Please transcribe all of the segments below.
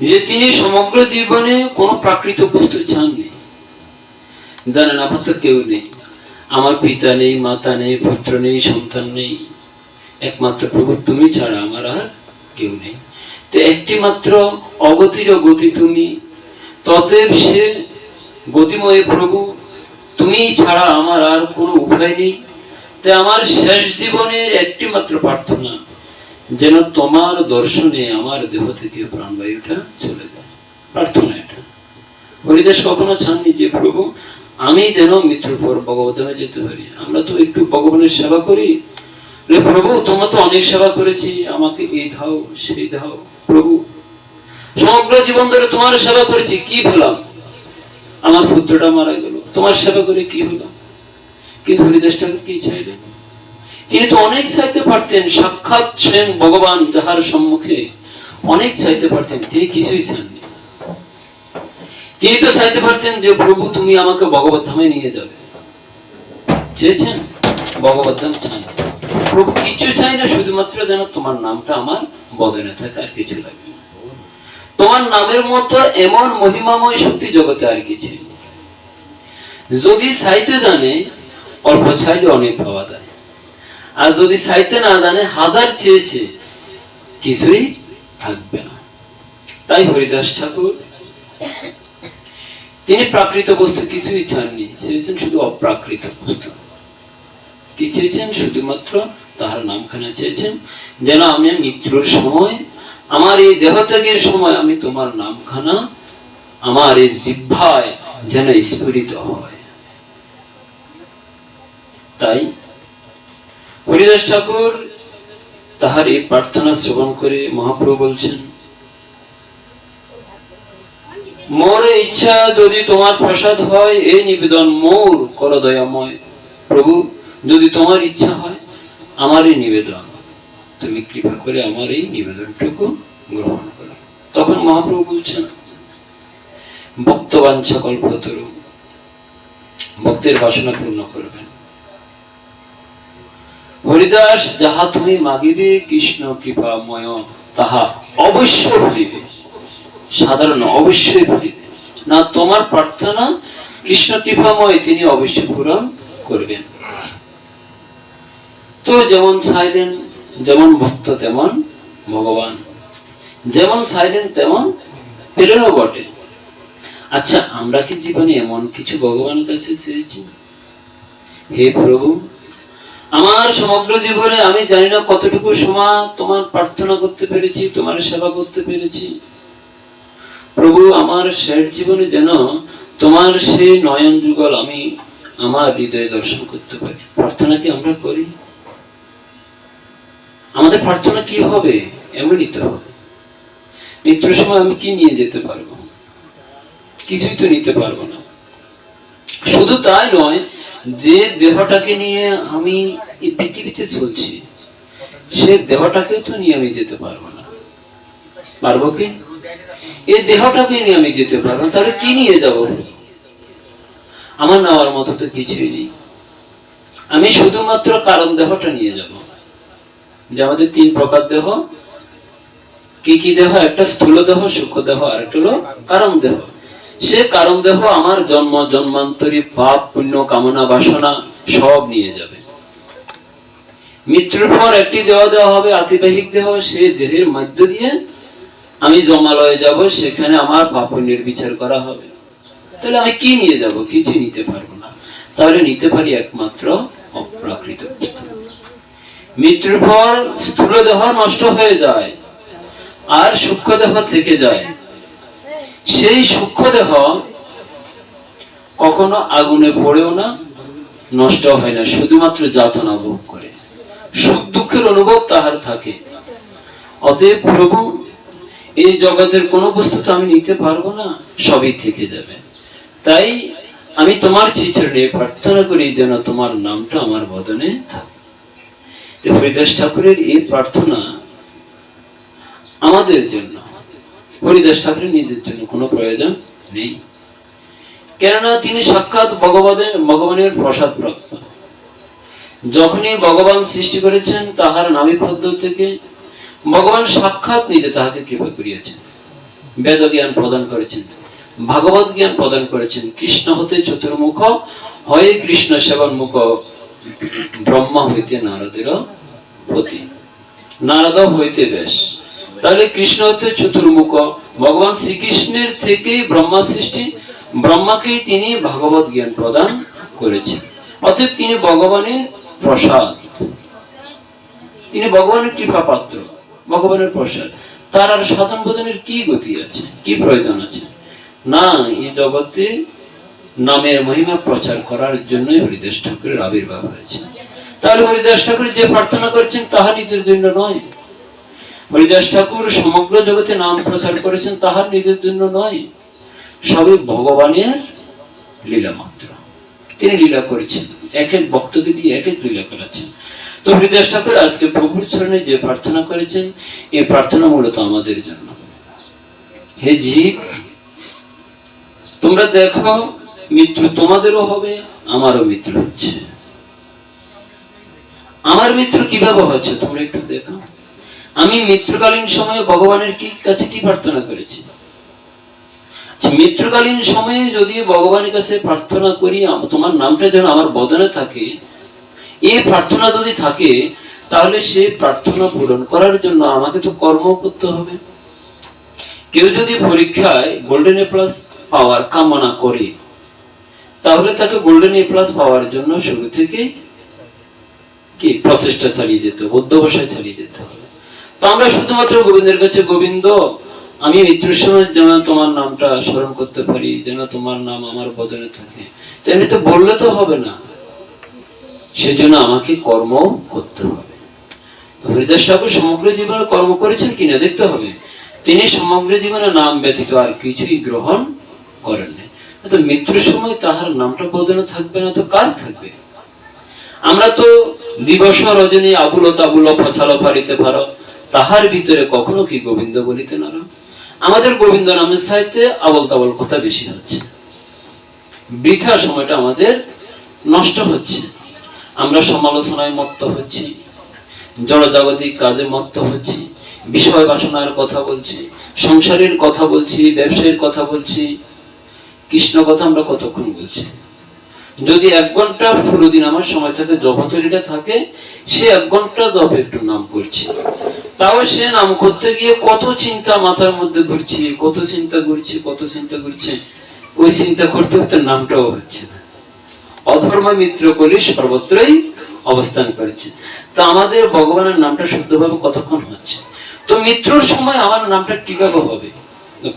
যে তিনি সমগ্র জীবনে কোনো প্রাকৃত বস্তু চাননি জানেন, আমার তো কেউ নেই। আমার পিতা নেই, মাতা নেই, পুত্র নেই, সন্তান নেই। একমাত্র প্রভু, তুমি ছাড়া আমার আর কেউ নেই। তো একটি মাত্র অগতির গতি তুমি। ততএব সে গতিময় প্রভু, তুমি ছাড়া আমার আর কোনো উপায় নেই। তাই আমার শেষ জীবনের একটি মাত্র প্রার্থনা যেন তোমার দর্শনে আমার দেহ থেকে প্রাণবায়ুটা চলে যায়। প্রার্থনা এটা। হরিদাস কখনো চাননি যে, প্রভু, আমি যেন মৃত্যুর পর ভগবতনে যেতে পারি। আমরা তো একটু ভগবানের সেবা করি। প্রভু, তোমরা তো অনেক সেবা করেছি। আমাকে এই দাও, সেই দাও। প্রভু, সমগ্র জীবন ধরে তোমার সেবা করেছি। কি পেলাম? আমার পুত্রটা মারা গেল। তোমার সেবা করে কি হলো? কিন্তু হরিদাস ঠাকুর কি চাইলেন? তিনি তো অনেক চাইতে পারতেন, সাক্ষাৎ স্বয়ং ভগবান তাহার সম্মুখে অনেক চাইতে পারতেন, তিনি কিছুই চাননি তিনি তো চাইতে পারতেন যে, প্রভু, তুমি আমাকে ভগবত ধামে নিয়ে যাবে। চেয়েছেন? ভগবত ধাম চান প্রভু কিছু চাই না, শুধুমাত্র যেন তোমার নামটা আমার বদনে থাকে আর কিছু লাগে তোমার নামের মতো এমন মহিমাময় শক্তি জগতে আর কিছু যদি চাইতে জানে, অল্প চাইলে অনেক পাওয়া যায়। আর যদি চাইতে না জানে, হাজার চেয়েছে কিছুই থাকবে না। তাই হরিদাস ঠাকুর, তিনি প্রাকৃত বস্তু কিছুই চাননি। চেয়েছেন শুধু অপ্রাকৃত বস্তু। কি চেয়েছেন? শুধুমাত্র তাহার নামখানা চেয়েছেন, যেন আমি মৃত্যুর সময়, আমার এই দেহত্যাগের সময় আমি তোমার নামখানা, আমার এই জিহ্বায় যেন স্ফুরিত হয়। তাই হরিদাস ঠাকুর তাহার এই প্রার্থনা শ্রবণ করে মহাপ্রভু বলছেন, মোর ইচ্ছা যদি তোমার প্রসাদ হয় এই নিবেদন মোর কর দয়াময় প্রভু, যদি তোমার ইচ্ছা হয় আমার এই নিবেদন। তুমি কৃপা করে আমার এই নিবেদনটুকু গ্রহণ করো। তখন মহাপ্রভু বলছেন, ভক্তবাঞ্ছা কল্পতরু, ভক্তের বাসনা পূর্ণ করবেন হরিদাস, যাহা তুমি মাগিবে, কৃষ্ণ কৃপাময় তাহা অবশ্য ভুলিবে। সাধারণ অবশ্যই ভুলিবে। না তোমার প্রার্থনা, কৃষ্ণ কৃপাময়, তিনি অবশ্যই পূরণ করবেন। তো যেমন চাইলেন, যেমন ভক্ত তেমন ভগবান। যেমন চাইলেন, তেমন পেলেনও বটে। আচ্ছা আমরা কি জীবনে এমন কিছু ভগবানের কাছে চেয়েছি? হে প্রভু আমার সমগ্র জীবনে আমি জানি না কতটুকু সময় তোমার প্রার্থনা করতে পেরেছি, তোমার সেবা করতে পেরেছি। প্রভু, আমার শেষ জীবনে যেন তোমার সেই নয়ন যুগল আমি আমার হৃদয়ে দর্শন করতে পারি। প্রার্থনা কি আমরা করি? আমাদের প্রার্থনা কি হবে? এমনই তো হবে। মৃত্যুর সময় আমি কি নিয়ে যেতে পারব? কিছুই তো নিতে পারব না। শুধু তাই নয় যে দেহটাকে নিয়ে আমি এই পৃথিবীতে চলছি, সে দেহটাকেও তো নিয়ে আমি যেতে পারব না। পারব কি? এই দেহটাকে নিয়ে আমি যেতে পারব না, তাহলে কি নিয়ে যাব? আমার নেওয়ার মতো তো কিছুই নেই। আমি শুধুমাত্র কারণ দেহটা নিয়ে যাব। যে আমাদের তিন প্রকার দেহ, কি কি দেহ? একটা স্থূল দেহ, সূক্ষ্ম দেহ, আর একটা হলো কারণ দেহ। সে কারণ দেহ আমার জন্ম, জন্মান্তরী পাপ, পুণ্য, কামনা, বাসনা সব নিয়ে যাবে। মৃত্যুর পর একটি দেহ দেওয়া হবে, আতিবাহিক দেহ সে দেহের মধ্য দিয়ে আমি জমালয়ে যাব, সেখানে আমার পাপ পুণ্যের বিচার করা হবে। তাহলে আমি কি নিয়ে যাব? কিছু নিতে পারব না। তাহলে নিতে পারি একমাত্র অপ্রাকৃত মৃত্যুর পর স্থূল দেহ নষ্ট হয়ে যায়, আর সূক্ষ্ম দেহ থেকে যায়। সেই সূক্ষ্ম দেহ কখনো আগুনে পড়েও না, নষ্ট হয় না, শুধুমাত্র যাতনা ভোগ করে। সুখ দুঃখের অনুভব তাহার থাকে। অতএব প্রভু, এই জগতের কোনো বস্তু তো আমি নিতে পারব না, সবই থেকে যাবে। তাই আমি তোমার চিচরণে প্রার্থনা করি যেন তোমার নামটা আমার বদনে থাকে। যে হরিদাস ঠাকুরের এই প্রার্থনা আমাদের জন্য। হরিদাস ঠাকুরের নিজের জন্য কোনো প্রয়োজন নেই। কেননা তিনি সাক্ষাৎ ভগবানের ভগবানের প্রসাদ প্রাপ্ত যখনই ভগবান সৃষ্টি করেছেন, তাহার নামী পদ্ম থেকে ভগবান সাক্ষাৎ নিজে তাহাকে কৃপা করিয়াছেন। বেদ জ্ঞান প্রদান করেছেন, ভাগবত জ্ঞান প্রদান করেছেন। কৃষ্ণ হতে চতুর্মুখ, হয়ে কৃষ্ণ সেবন মুখ ব্রহ্মা হইতে নারদের পতি। নারদ হইতে বেশ। তাহলে কৃষ্ণ হতে চতুর্মুখ। ভগবান শ্রীকৃষ্ণের থেকে ব্রহ্মা সৃষ্টি ব্রহ্মাকে তিনি ভাগবত জ্ঞান প্রদান করেছেন। অতএব তিনি ভগবানের প্রসাদ। তিনি ভগবানের কৃপা পাত্র, ভগবানের প্রসাদ। তার আর সাধন বোধনের কি গতি আছে? কি প্রয়োজন আছে? না, এই জগতে নামের মহিমা প্রচার করার জন্যই হরিদাস ঠাকুরের আবির্ভাব হয়েছে। তাহলে হরিদাস ঠাকুর যে প্রার্থনা করেছেন, তাহা নিজের জন্য নয়। হরিদাস ঠাকুর সমগ্র জগতে নাম প্রচার করেছেন তাহার নিজের জন্য নয়, সবই ভগবানের লীলা মাত্র। তিনি লীলা করেছেন এক এক ভক্তকে দিয়ে এক এক লীলা করেছেন। তো হরিদাস ঠাকুর আজকে প্রভুর চরণে যে প্রার্থনা করেছেন, এই প্রার্থনা মূলত আমাদের জন্য। হে জীব, তোমরা দেখো, মৃত্যু তোমাদেরও হবে, আমারও মৃত্যু হচ্ছে। আমার মৃত্যু কীভাবে হচ্ছে? তোমরা একটু দেখো আমি মৃত্যুকালীন সময়ে ভগবানের কি কাছে কি প্রার্থনা করেছি? আচ্ছা, মৃত্যুকালীন সময়ে যদি ভগবানের কাছে প্রার্থনা করি তোমার নামটা যেন আমার বদনে থাকে এই প্রার্থনা যদি থাকে তাহলে সে প্রার্থনা পূরণ করার জন্য আমাকে তো কর্ম করতে হবে। কেউ যদি পরীক্ষায় গোল্ডেন এ প্লাস পাওয়ার কামনা করে তাহলে তাকে গোল্ডেন এ প্লাস পাওয়ার জন্য শুরু থেকে কি? প্রচেষ্টা চালিয়ে যেতে অধ্যবসায় চালিয়ে যেতে। হবে তো আমরা শুধুমাত্র গোবিন্দের কাছে গোবিন্দ, আমি মৃত্যুর সময় যেন তোমার নামটা স্মরণ করতে পারি, যেন তোমার নাম আমার বদলে থাকে। তো এমনি তো বললে তো হবে না। সেজন্য আমাকে কর্ম করতে হবে। হরিদাস ঠাকুর সমগ্র জীবনে কর্ম করেছেন কিনা দেখতে হবে। তিনি সমগ্র জীবনে নাম ব্যতীত আর কিছুই গ্রহণ করেন তো মৃত্যুর সময় তাহার নামটা বদলে থাকবে না তো কার থাকবে? আমরা তো দিবস রজনী আবুল তাবুল ফছালো পারিতে পারো। তাহার ভিতরে কখনো কি গোবিন্দ বলিতে না আমাদের গোবিন্দ নামের সাহিত্যে আবল তাবল কথা বেশি হচ্ছে। বৃথা সময়টা আমাদের নষ্ট হচ্ছে। আমরা সমালোচনায় মত্ত হচ্ছি। জড়জাগতিক কাজে মত্ত হচ্ছি। বিষয় বাসনার কথা বলছি। সংসারের কথা বলছি, ব্যবসায়ের কথা বলছি। কৃষ্ণ কথা আমরা কতক্ষণ বলছি? যদি এক ঘণ্টা পুরো দিন আমার সময় থাকে জপতরিটা থাকে সে এক ঘণ্টা জপ একটু নাম করছে তাও সে নাম করতে গিয়ে কত চিন্তা মাথার মধ্যে ঘুরছে, কত চিন্তা ঘুরছে, কত চিন্তা ঘুরছে। ওই চিন্তা করতে করতে নামটাও হচ্ছে না। অধর্ম মিত্র কলি সর্বত্রই অবস্থান করেছে। তো আমাদের ভগবানের নামটা শুদ্ধভাবে কতক্ষণ হচ্ছে? তো মৃত্যুর সময় আমার নামটা কীভাবে হবে?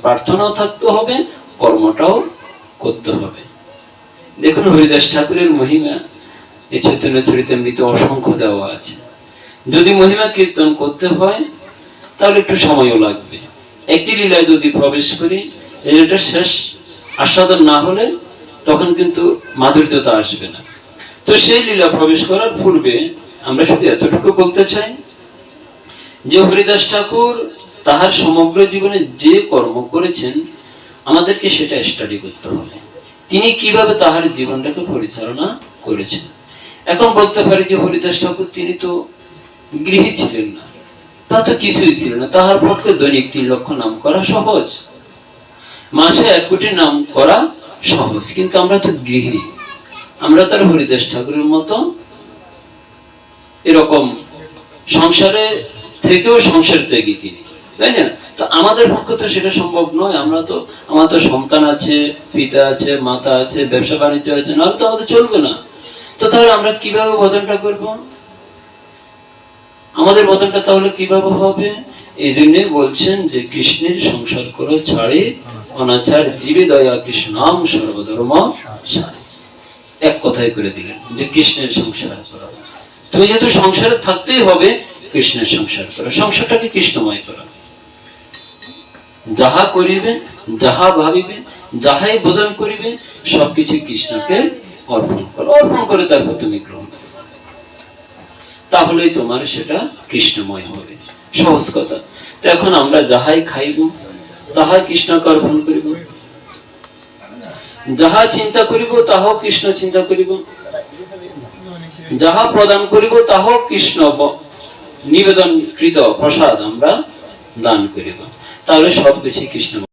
প্রার্থনাও থাকতে হবে, কর্মটাও করতে হবে। দেখুন হরিদাস ঠাকুরের মহিমা। এই চৈতন্য চরিতামৃত অসংখ্য দেওয়া আছে। যদি মহিমা কীর্তন করতে হয়, তাহলে একটু সময়ও লাগবে। একটি লীলায় যদি প্রবেশ করি এটা শেষ, আস্বাদন না হলে তখন কিন্তু মাধুর্যতা আসবে না। তো সেই লীলা প্রবেশ করার পূর্বে আমরা শুধু এতটুকু বলতে চাই যে হরিদাস ঠাকুর তাহার সমগ্র জীবনে যে কর্ম করেছেন, আমাদেরকে সেটা স্টাডি করতে হবে। তিনি কীভাবে তাহার জীবনটাকে পরিচালনা করেছেন? এখন বলতে পারি যে হরিদাস ঠাকুর তিনি তো গৃহী ছিলেন না। তা তো কিছুই ছিল না। তাহার পক্ষে দৈনিক তিন লক্ষ নাম করা সহজ। মাসে এক কোটি নাম করা সহজ। কিন্তু আমরা তো গৃহী আমরা তার হরিদাস ঠাকুরের মতো এরকম সংসারে থেকেও সংসার ত্যাগী তিনি, তাই না? তো আমাদের পক্ষে তো সেটা সম্ভব নয়। আমরা তো, আমার তো সন্তান আছে, পিতা আছে, মাতা আছে, ব্যবসা বাণিজ্য আছে, নাহলে তো আমাদের চলবে না। তো তাহলে আমরা কীভাবে বদনটা করব? আমাদের বদনটা তাহলে কীভাবে হবে? এই জন্য বলছেন যে কৃষ্ণের সংসার করো ছাড়ে অনাচার জীবে দয়া কৃষ্ণ নাম সর্বধর্ম এক কথাই করে দিলেন যে কৃষ্ণের সংসার করো। তুমি যেহেতু সংসারে থাকতেই হবে, কৃষ্ণের সংসার করো। সংসারটাকে কৃষ্ণময় করা। যাহা করিবে, যাহা ভাবিবে, যাহাই বোধন করিবে, সবকিছু কৃষ্ণকে অর্পণ করো অর্পণ করে তারপর তুমি গ্রহণ করো তাহলেই তোমার সেটা কৃষ্ণময় হবে। সহজ কথা। তো এখন আমরা যাহাই খাইব, তাহাই কৃষ্ণকে অর্পণ করিব। যাহা চিন্তা করিব, তাহাও কৃষ্ণ চিন্তা করিব। যাহা প্রদান করিব, তাহাও কৃষ্ণ ব- নিবেদনকৃত প্রসাদ আমরা দান করিব। তাহলে সব বেশি কৃষ্ণ